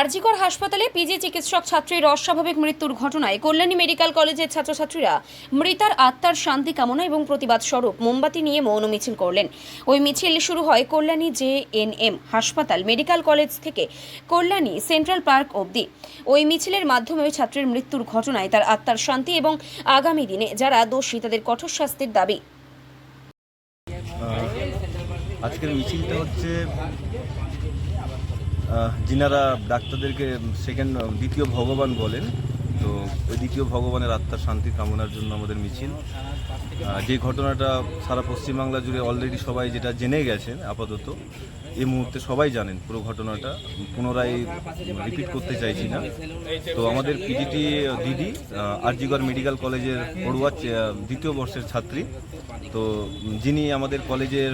আরজিকর হাসপাতালে পিজি চিকিৎসক ছাত্রীর অস্বাভাবিক মৃত্যুর ঘটনায় কল্যাণী মেডিকেল কলেজের ছাত্রছাত্রীরা মৃতার আত্মার শান্তি কামনা এবং প্রতিবাদ স্বরূপ মোমবাতি নিয়ে মৌন মিছিল করলেন। ওই মিছিল শুরু হয় কল্যাণী জে এন এম হাসপাতাল মেডিকেল কলেজ থেকে কল্যাণী সেন্ট্রাল পার্ক অবধি। ওই মিছিলের মাধ্যমে ওই ছাত্রের মৃত্যুর ঘটনায় তার আত্মার শান্তি এবং আগামী দিনে যারা দোষী তাদের কঠোর শাস্তির দাবি। আজকের মিছিলটা হচ্ছে যিনারা ডাক্তারদেরকে সেকেন্ড দ্বিতীয় ভগবান বলেন, তো ওই দ্বিতীয় ভগবানের আত্মার শান্তি কামনার জন্য আমাদের মিছিল। যে ঘটনাটা সারা পশ্চিমবাংলা জুড়ে অলরেডি সবাই যেটা জেনে গেছেন, আপাতত, এই মুহূর্তে সবাই জানেন পুরো ঘটনাটা। পুনরায় রিপিট করতে চাইছি না। তো আমাদের পিজিটি দিদি আরজিগড় মেডিকেল কলেজের পড়ুয়া দ্বিতীয় বর্ষের ছাত্রী। তো যিনি আমাদের কলেজের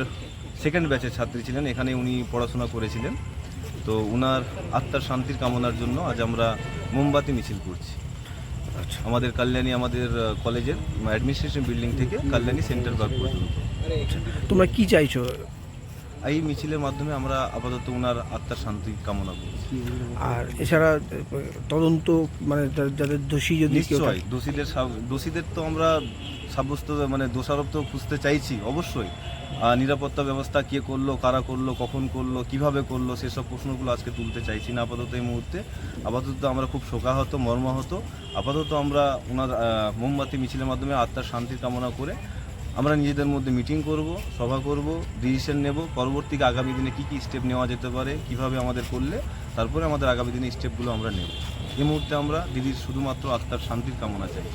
সেকেন্ড ব্যাচের ছাত্রী ছিলেন, এখানে উনি পড়াশোনা করেছিলেন। তো উনার আত্মার শান্তির কামনার জন্য আজ আমরা মোমবাতি মিছিল করছি। আচ্ছা। আমাদের কল্যাণী আমাদের কলেজের অ্যাডমিনিস্ট্রেশন বিল্ডিং থেকে কল্যাণী সেন্টার পার্ক পর্যন্ত। তোমরা কি চাইছো? এই মিছিলের মাধ্যমে আমরা আপাতত উনার আত্মার শান্তি কামনা করি আর এছাড়া তদন্ত মানে যাদের দোষী যদি দোষীদের দোষীদের তো আমরা সাব্যস্ত মানে দোষারোপ তো খুঁজতে চাইছি অবশ্যই। নিরাপত্তা ব্যবস্থা কে করল কারা করল কখন করল কীভাবে করল সেসব প্রশ্নগুলো আজকে তুলতে চাইছি না আপাতত এই মুহূর্তে। আপাতত আমরা খুব শোকাহত মর্মাহত। আপাতত আমরা ওনার আহ, মোমবাতি মিছিলের মাধ্যমে আত্মার শান্তির কামনা করে আমরা নিজেদের মধ্যে মিটিং করব সভা করব ডিসিশন নেব পরবর্তীতে আগামী দিনে কি কি স্টেপ নেওয়া যেতে পারে কীভাবে আমাদের করলে তারপরে আমাদের আগামী দিনে স্টেপগুলো আমরা নেব। এই মুহূর্তে আমরা দিদির শুধুমাত্র আত্মার শান্তির কামনা চাই।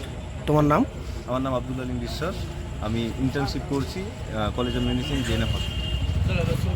তোমার নাম? আমার নাম আব্দুল আলিম বিশ্বাস। আমি ইন্টার্নশিপ করছি college of medicine JNF hospital